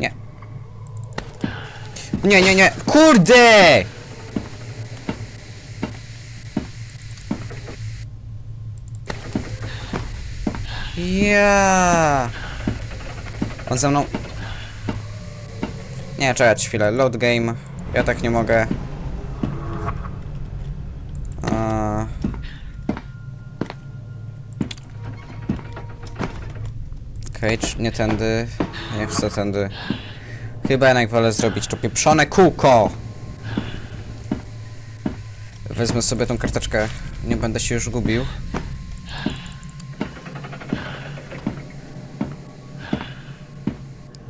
Nie. Nie, nie, nie. Kurde! Ja. On ze mną. Nie, czekać chwilę. Load game. Ja tak nie mogę. Cage, nie tędy. Nie chcę tędy. Chyba jednak wolę zrobić to pieprzone kółko. Wezmę sobie tą karteczkę. Nie będę się już gubił.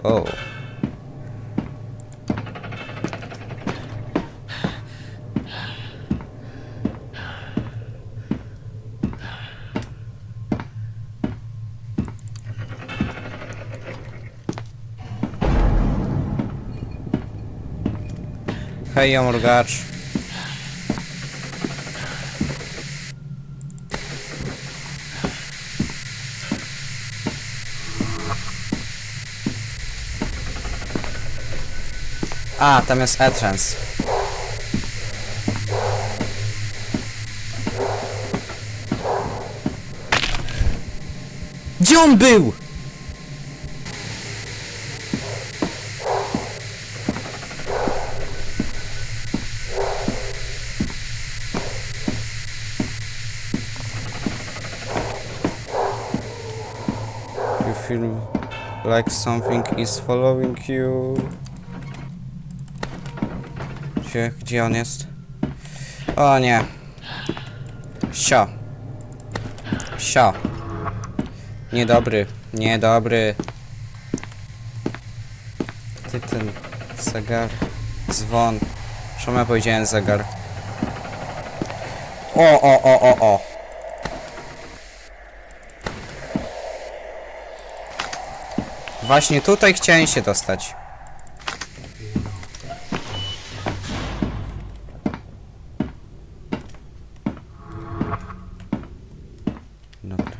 O. Hej, mrugacz. A, tam jest entrance. Gdzie on był? You feel like something is following you. Gdzie, gdzie on jest? O nie. Sio. Sio. Niedobry. Niedobry. Ty ten zegar. Dzwon. Czemu ja powiedziałem zegar? O, o, o, o, o. Właśnie tutaj chciałem się dostać. Dobra.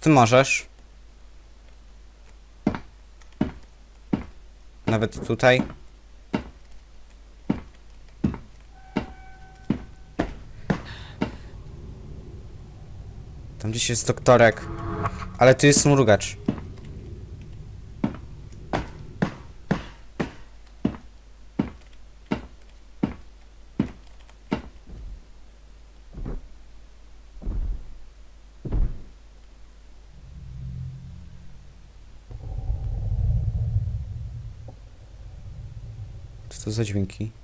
Ty możesz? Nawet tutaj? Tam gdzieś jest doktorek. Ale tu jest mrugacz. Co to za dźwięki?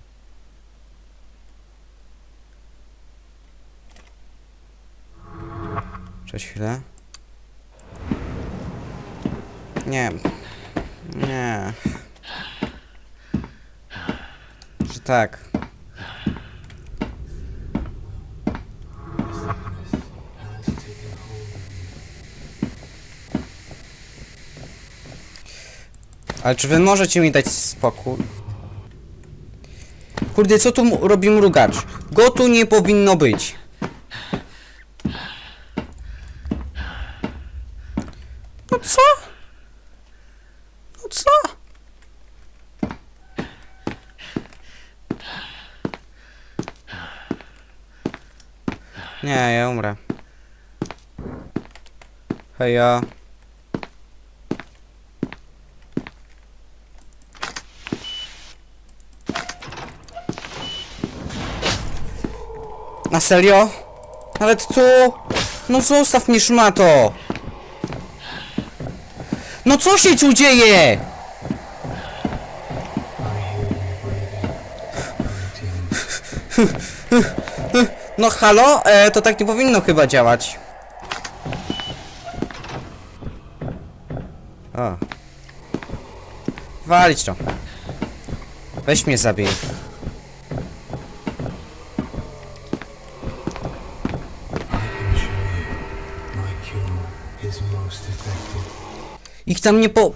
Cześć chwilę. Nie. Nie. Że tak. Ale czy wy możecie mi dać spokój? Kurde, co tu robi mrugacz? Go tu nie powinno być. No co? No co? Nie, ja umrę. Heja. Na serio? Nawet tu? No zostaw mnie szmato! No co się tu dzieje? No halo? E, to tak nie powinno chyba działać. O. Walić to. Weź mnie zabij. Ich tam nie po...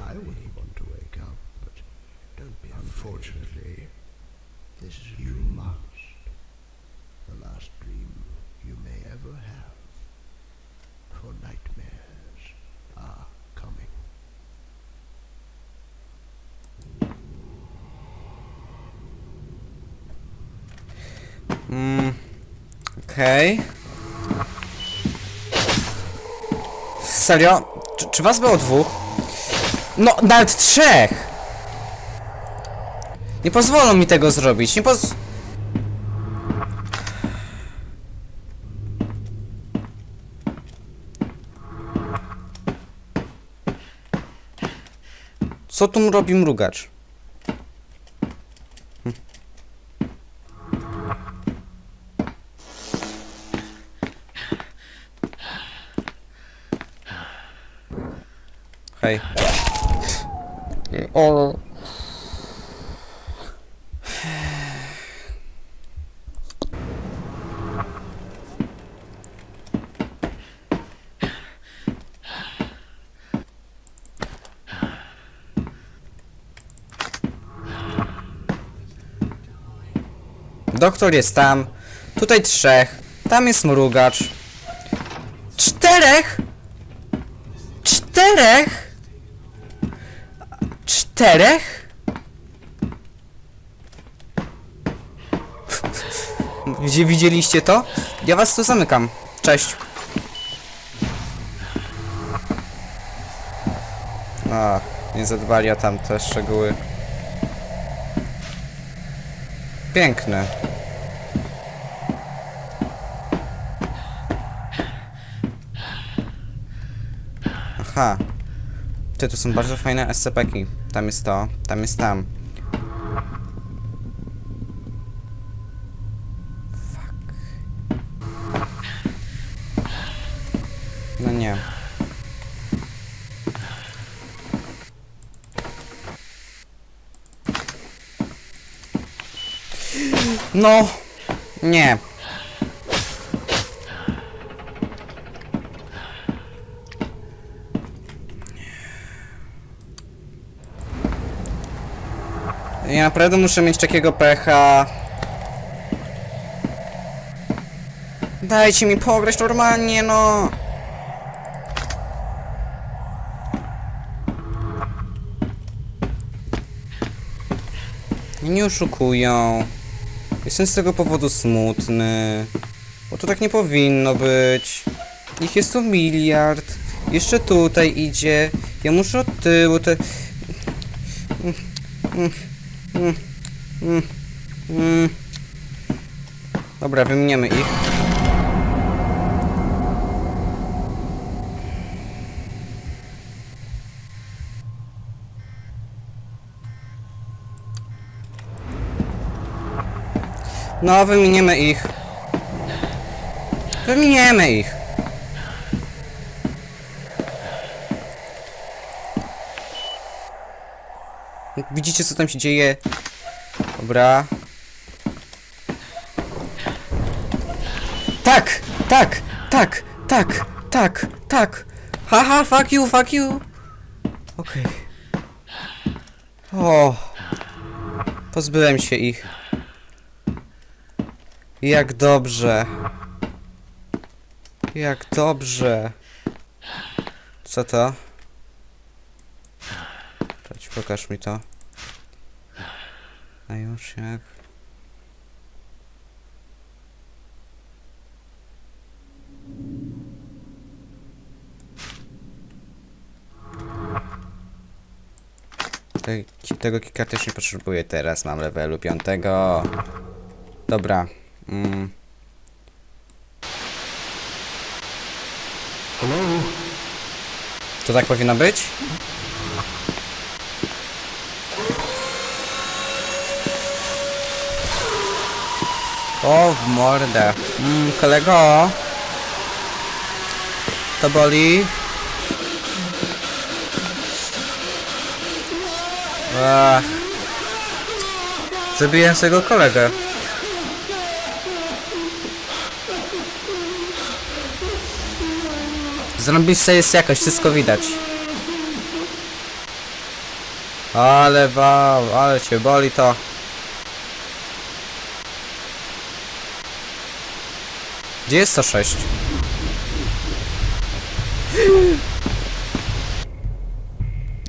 Okej. Serio? Czy, czy was było dwóch? No, nawet trzech! Nie pozwolą mi tego zrobić, nie poz... Co tu robi mrugacz? Hej. O. Doktor jest tam. Tutaj trzech. Tam jest mrugacz. Czterech? Czterech? Czterech? Gdzie widzieliście to? Ja was tu zamykam. Cześć. A, nie zadbali o tamte szczegóły. Piękne. Ty, tu są bardzo fajne SCP-ki. Tam jest to, tam jest tam. Fuck. No nie. No. Nie. Ja naprawdę muszę mieć takiego pecha. Dajcie mi pograć normalnie, no. Nie oszukują. Jestem z tego powodu smutny. Bo to tak nie powinno być. Ich jest tu miliard. Jeszcze tutaj idzie. Ja muszę od tyłu te... Mm. Dobra, wymieniamy ich. No, wymieniemy ich. Wymieniemy ich. Widzicie, co tam się dzieje? Dobra. Tak, tak, tak, tak, tak, tak. Haha, fuck you, fuck you. Okej. O. Pozbyłem się ich. Jak dobrze. Jak dobrze. Co to? Chodź, pokaż mi to. A już jak? Te- Tego kika też nie potrzebuję teraz, mam levelu piątego. Dobra. Mm. Hello? To tak powinno być? O, w mordę. Mm, kolego? To boli? Ach. Zabiłem swojego kolegę. Zrobisz jest jakoś, wszystko widać. Ale bał, ale cię boli to. Gdzie jest 106?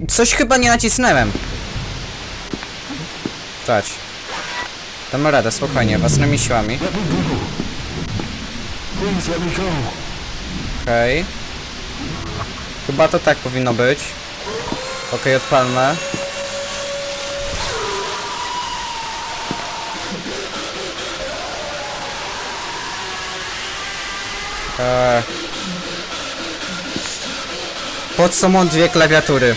Coś chyba nie nacisnąłem. Czać. Dam radę, spokojnie, własnymi siłami. Okej. Chyba to tak powinno być. Okej, odpalmy. Eee. Po co mam dwie klawiatury?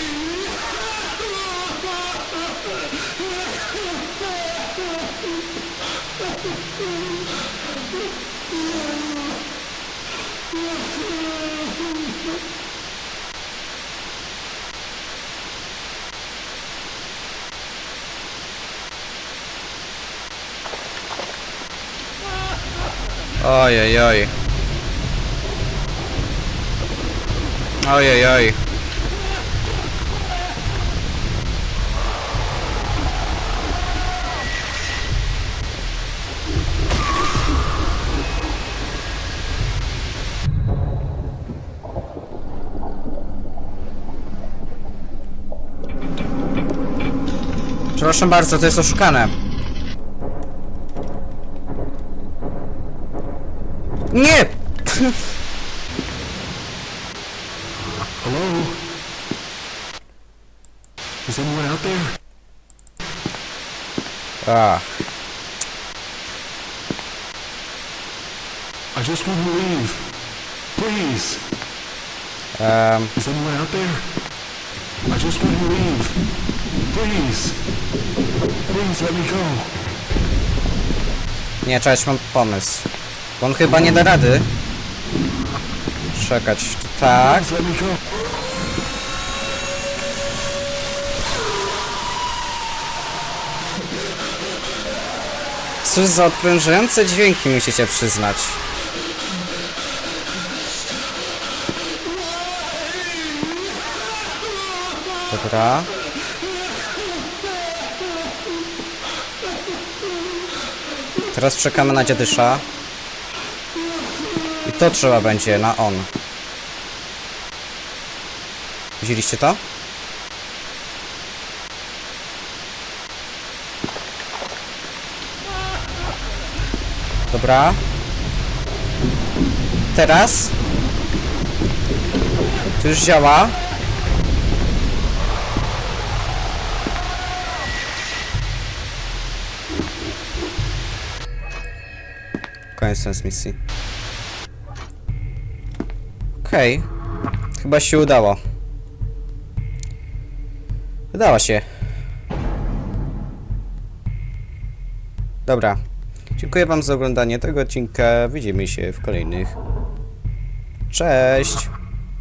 Ojej, oj. Ojej, oj. Przepraszam bardzo, to jest oszukane. Nie! Is anyone out there? Ach, I just want to leave. Please. em, Is anyone out there? I just want to leave. Please. Please let me go. nie, cześć, mam pomysł. Bo on chyba nie da rady. Czekać, tak. Please let me go. Cóż za odprężające dźwięki musicie przyznać. Dobra. Teraz czekamy na dziadysza. I to trzeba będzie na on. Widzieliście to? Dobra. Teraz. To już działa. Koniec transmisji. Okej. Chyba się udało. Udało się. Dobra. Dziękuję Wam za oglądanie tego odcinka. Widzimy się w kolejnych. Cześć!